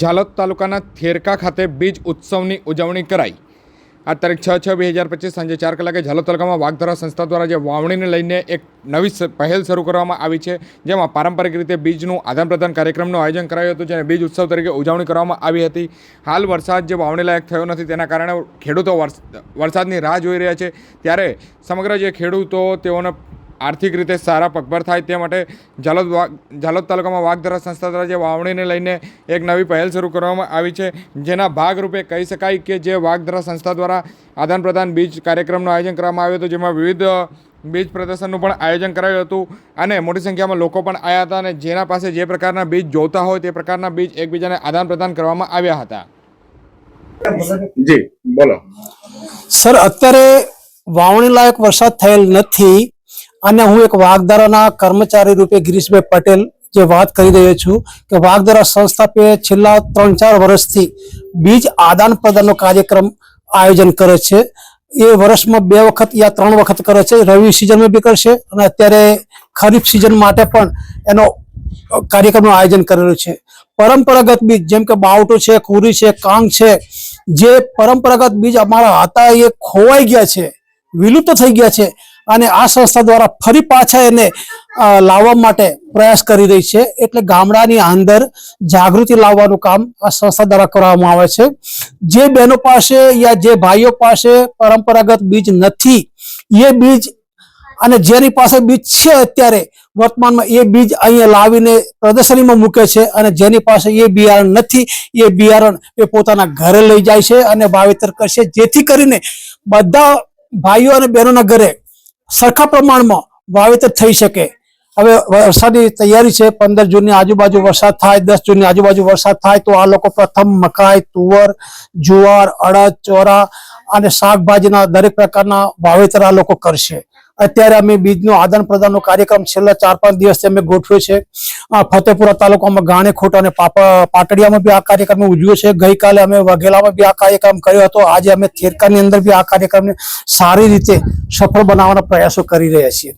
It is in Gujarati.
ઝાલોદ તાલુકાના થેરકા ખાતે બીજ ઉત્સવની ઉજવણી કરાઈ. આ તારીખ છ છ બે હજાર પચીસ સાંજે ચાર કલાકે ઝાલોદ તાલુકામાં વાઘધરા સંસ્થા દ્વારા જે વાવણીને લઈને એક નવી પહેલ શરૂ કરવામાં આવી છે, જેમાં પારંપરિક રીતે બીજનું આદાન પ્રદાન કાર્યક્રમનું આયોજન કરાયું હતું, જેને બીજ ઉત્સવ તરીકે ઉજવણી કરવામાં આવી હતી. હાલ વરસાદ જે વાવણી લાયક થયો નથી, તેના કારણે ખેડૂતો વરસાદની રાહ જોઈ રહ્યા છે. ત્યારે સમગ્ર જે ખેડૂતો તેઓને આર્થિક રીતે સારા પગભર થાય તે માટે ઝાલોદ ઝાલોદ તાલુકામાં વાઘધરા સંસ્થા દ્વારા જે વાવણીને લઈને એક નવી પહેલ શરૂ કરવામાં આવી છે જેના ભાગરૂપે કહી શકાય કે જે વાઘધરા સંસ્થા દ્વારા આદાન પ્રદાન બીજ કાર્યક્રમનું આયોજન કરવામાં આવ્યું હતું જેમાં વિવિધ બીજ પ્રદર્શનનું પણ આયોજન કરાયું હતું અને મોટી સંખ્યામાં લોકો પણ આવ્યા હતા અને જેના પાસે જે પ્રકારના બીજ જોતા હોય તે પ્રકારના બીજ એકબીજાને આદાન પ્રદાન કરવામાં આવ્યા હતા. જી બોલો. સર અત્યારે વાવણી લાયક વરસાદ થયેલ નથી. અને હું એક વાઘદારાના કર્મચારી રૂપે ગિરીશભાઈ પટેલ જે વાત કરી રહ્યો છું કે વાઘદારા સંસ્થાપે છેલ્લા ત્રણ ચાર વર્ષથી બીજ આદાન પ્રદાનનો કાર્યક્રમ આયોજન કરે છે. એ વર્ષમાં બે વખત યા ત્રણ વખત કરે છે. રવિ સિઝનમાં બી કરશે અને અત્યારે ખરીફ સિઝન માટે પણ એનો કાર્યક્રમનું આયોજન કરેલું છે. પરંપરાગત બીજ જેમ કે બાવટો છે, કુરી છે, કાંગ છે, જે પરંપરાગત બીજ અમારા હતા એ ખોવાઈ ગયા છે, વિલુપ્ત થઈ ગયા છે. અને આ સંસ્થા દ્વારા ફરી પાછા એને લાવવા માટે પ્રયાસ કરી રહી છે. એટલે ગામડાની અંદર જાગૃતિ લાવવાનું કામ આ સંસ્થા દ્વારા કરવામાં આવે છે. જે બહેનો પાસે યા જે ભાઈઓ પાસે પરંપરાગત બીજ નથી, એ બીજ અને જેની પાસે બીજ છે અત્યારે, વર્તમાનમાં એ બીજ અહીંયા લાવીને પ્રદર્શનીમાં મૂકે છે અને જેની પાસે એ બિયારણ નથી, એ બિયારણ એ પોતાના ઘરે લઈ જાય છે અને વાવેતર કરશે. જેથી કરીને બધા ભાઈઓ અને બહેનોના ઘરે સરખા પ્રમાણમાં વાવેતર થઈ શકે. હવે વરસાદની તૈયારી છે, પંદર જૂનની આજુબાજુ વરસાદ થાય, દસ જૂનની આજુબાજુ વરસાદ થાય, તો આ લોકો પ્રથમ મકાઈ, તુવર, જુવાર, અડદ, ચોરા અને શાકભાજીના દરેક પ્રકારના વાવેતર આ લોકો કરશે. અત્યારે અમે બીજનો આદાન પ્રદાનનો કાર્યક્રમ છેલ્લા ચાર પાંચ દિવસથી અમે ગોઠવ્યો છે. ફતેપુરા તાલુકામાં ગાણેખોટ અને પાટડિયામાં બી આ કાર્યક્રમ ઉજવ્યો છે. ગઈકાલે અમે વઘેલામાં બી આ કાર્યક્રમ કર્યો હતો. આજે અમે થેરકાની અંદર બી આ કાર્યક્રમને સારી રીતે સફળ બનાવવાના પ્રયાસો કરી રહ્યા છીએ.